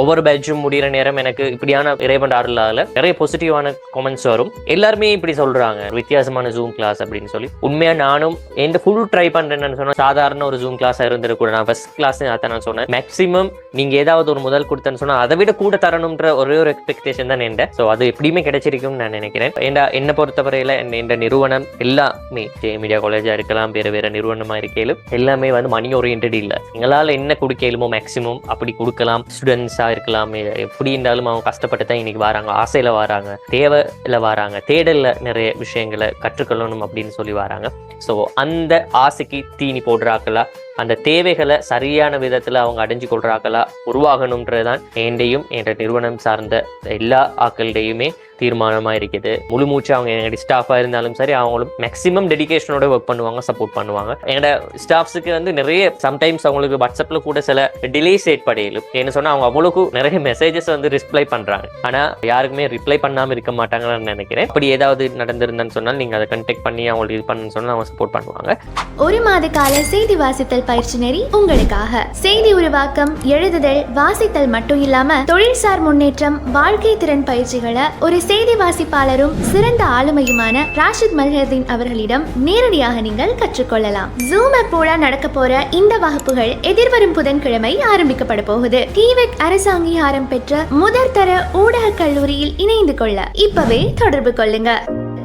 ஒவ்வொரு பேட்சும் முடிகிற நேரம் எனக்கு இப்படியான இறைவன் அருளால நிறைய பாசிட்டிவான கமெண்ட்ஸ் வரும். எல்லாருமே இப்படி சொல்றாங்க. வித்தியாசமான ஜூம் கிளாஸ் அப்படின்னு சொல்லி. உண்மையா நானும் எந்த ஃபுல் ட்ரை பண்றேன்னு சொன்னா சாதாரண ஒரு ஜூம் கிளாஸ் இருந்திருக்கூட நான் ஃபர்ஸ்ட் கிளாஸ் அதை நான் சொன்னேன். மேக்ஸிமம் நீங்க ஏதாவது ஒரு முதல் கொடுத்தேன்னு சொன்னா அதை விட கூட தரணும்ன்ற ஒரே ஒரு எக்ஸ்பெக்டேஷன் தான் என்ன ஸோ அது எப்படியுமே கிடைச்சிருக்கும்னு நான் நினைக்கிறேன். ஏண்டா என்னை பொறுத்தவரையில என் நிறுவனம் எல்லாமே ஜே மீடியா காலேஜா இருக்கலாம் வேற வேற நிறுவனமா இருக்கையிலும் எல்லாமே வந்து மணி ஓரியன்ட் இல்ல. எங்களால் என்ன கொடுக்கலுமோ மேக்ஸிமம் அப்படி கொடுக்கலாம். ஸ்டூடெண்ட்ஸ் இருக்கலாம். எப்படி இருந்தாலும் அவங்க கஷ்டப்பட்டு தான் இன்னைக்கு வராங்க. ஆசையில் வராங்க. தேவையில் வராங்க. தேடல்ல நிறைய விஷயங்களை கற்றுக்கொள்ளணும் அப்படின்னு சொல்லி வராங்க. ஸோ அந்த ஆசைக்கு தீனி போடுறாங்களா அந்த தேவைகளை சரியான விதத்தில் அவங்க அடைஞ்சு கொள்றாங்களா உருவாகணும்ன்றதுதான் என்னையும் என்ற நிறுவனம் சார்ந்த எல்லா ஆக்கள்டையுமே தீர்மானமாக இருக்குது. முழு மூச்சு அவங்க எங்களுடைய ஸ்டாஃபாக இருந்தாலும் சரி அவங்களும் மேக்ஸிமம் டெடிகேஷனோட ஒர்க் பண்ணுவாங்க சப்போர்ட் பண்ணுவாங்க. எங்களோட ஸ்டாஃப்ஸுக்கு வந்து நிறைய சம்டைம்ஸ் அவங்களுக்கு வாட்ஸ்அப்பில் கூட சில டிலேஸ் ஏற்படையிலும் ஏன்னு சொன்னால் அவங்க அவ்வளோக்கு நிறைய மெசேஜஸ் வந்து ரிப்ளை பண்ணுறாங்க ஆனால் யாருக்குமே ரிப்ளை பண்ணாமல் இருக்க மாட்டாங்கன்னு நினைக்கிறேன். அப்படி ஏதாவது நடந்திருந்தேன்னு சொன்னால் நீங்கள் அதை கண்டெக்ட் பண்ணி அவங்களுக்கு இது பண்ணுன்னு சொன்னால் அவங்க சப்போர்ட் பண்ணுவாங்க. ஒரு மாத கால செய்தி வாசித்தல் பயிற்சி நெறி உங்களுக்காக. செய்தி உருவாக்கம் எழுதுதல் வாசித்தல் மட்டும் இல்லாம தொழில்சார் முன்னேற்றம் வாழ்க்கை திறன் பயிற்சிகளை ஒரு செய்தி வாசிப்பாளரும் சிறந்த ஆளுமையுமான ராஷித் மல்ஹர்தீன் அவர்களிடம் நேரடியாக நீங்கள் கற்றுக்கொள்ளலாம். ஜூம் அப்போட நடக்க போற இந்த வகுப்புகள் எதிர்வரும் புதன்கிழமை ஆரம்பிக்கப்பட போகுது. டிவெக் அரசு அங்கீகாரம் பெற்ற முதற் தர ஊடக கல்லூரியில் இணைந்து கொள்ள இப்பவே தொடர்பு கொள்ளுங்க.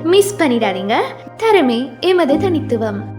மிஸ் பண்ணிடாதீங்க. தரமே எமது தனித்துவம்.